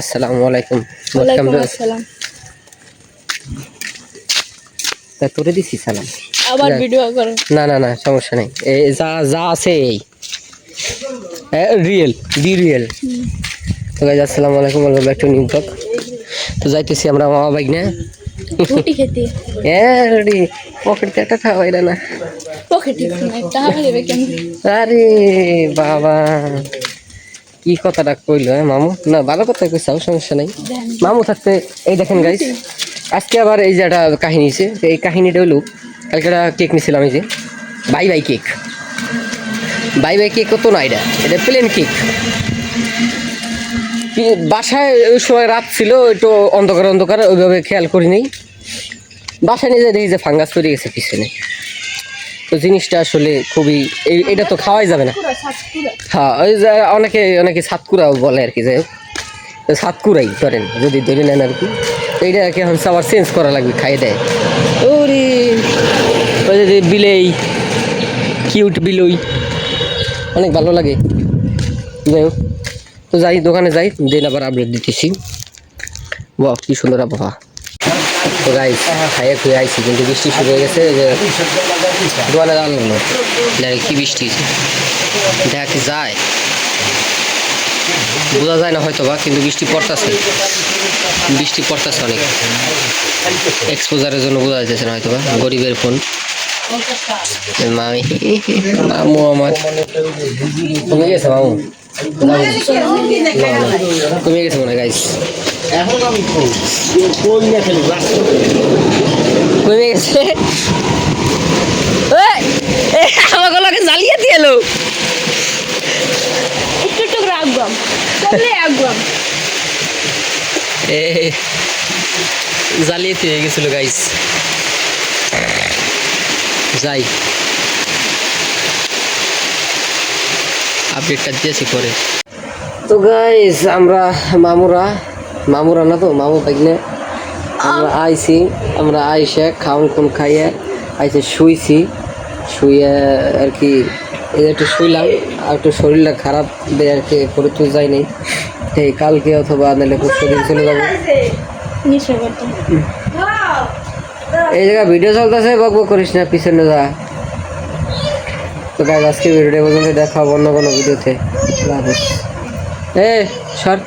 আসসালামু আলাইকুম। ওয়েলকাম আসসালাম। তা তোরে দিছি সালাম। আবার ভিডিও করো। না না না সমস্যা নেই। এই যা যা আছে এই। রিয়েল বি রিয়েল তো গাইজ আসসালামু আলাইকুম welcome back to new blog তো যাইতেছি আমরা মামা বাইক না। রুটি খেতে। এ রেডি পকেট একটা খাওয়াই না। পকেটে আরে বাবা। কি কথাটা কইলো হ্যাঁ মামু? না, ভালো কথা কইছাও সমস্যা নাই। মামু থাকতে, এই দেখেন গাইস আজকে আবার এই যে একটা কাহিনী আছে এই কাহিনীটা হলো কালকে একটা কেক নিয়েছিলাম এই যে, bye bye cake bye bye cake কত না এটা? এটা প্লেন কেক বাসায় ওই সময় রাত ছিল, একটু অন্ধকার অন্ধকার, ওইভাবে খেয়াল করিনি বাসায় নিজে দেখি যে ফাঙ্গাস পড়ে গেছে পিছনে। তো জিনিসটা আসলে খুবই এই এটা তো খাওয়াই যাবে না। হ্যাঁ ওই যে অনেকে অনেকে সাতকুড়াও বলে আর কি যাই হোক। তো সাতকুড়াই ধরেন যদি ধরে নেন আর কি। এইটা আর কি এখন আবার চেঞ্জ করা লাগবে খাই দেয়। ওরে ওই যে বিলেই কিউট বিলই। অনেক ভালো লাগে। যাই হোক তো যাই দোকানে যাই দিন আবার আপডেট দিতেছি। বাহ কি সুন্দর আবহাওয়া। তো গাইস খাইয়ে খুঁয়ে আইছি কিন্তু বৃষ্টি শুরু হয়ে গেছে যে যাওয়া লাগল কি বৃষ্টি? দেখ যায়। বোঝা যায় না হয়তো বা কিন্তু বৃষ্টি পড়তেছে। বৃষ্টি পড়তেছে অনেক। এক্সপোজারের জন্য বোঝা যাচ্ছে না হয়তো বা গরিবের ফোন। মামি। মামু আমার। কমে গেছে মামু? কমে গেছে মনে গাইস কমে গেছে? আমাকে লোকে জ্বালিয়ে দিয়ে এলো। একটু একটু রাখবাম রাখবাম এ জ্বালিয়ে দিয়ে গেছিল গাইস যাই। আপডেটটা দিয়েছি পরে। তো গাইস আমরা মামুরা মামুরা না তো মামু পাইলে আমরা আইছি আমরা আইসে খাওন খুন খাইয়ে আইসে শুইছি। শুয়ে আর কি এই একটু শুইলাম আর একটু শরীরটা খারাপ দেয় আর কি করে তো যায়নি এই কালকে অথবা নাহলে পরশু দিন চলে যাব। এই জায়গায় ভিডিও চলতেছে, বক বক করিস না, পিছনে যা। তো গাইজ আজকে ভিডিওটা পর্যন্ত দেখা হবে অন্য কোনো ভিডিওতে এ, সর।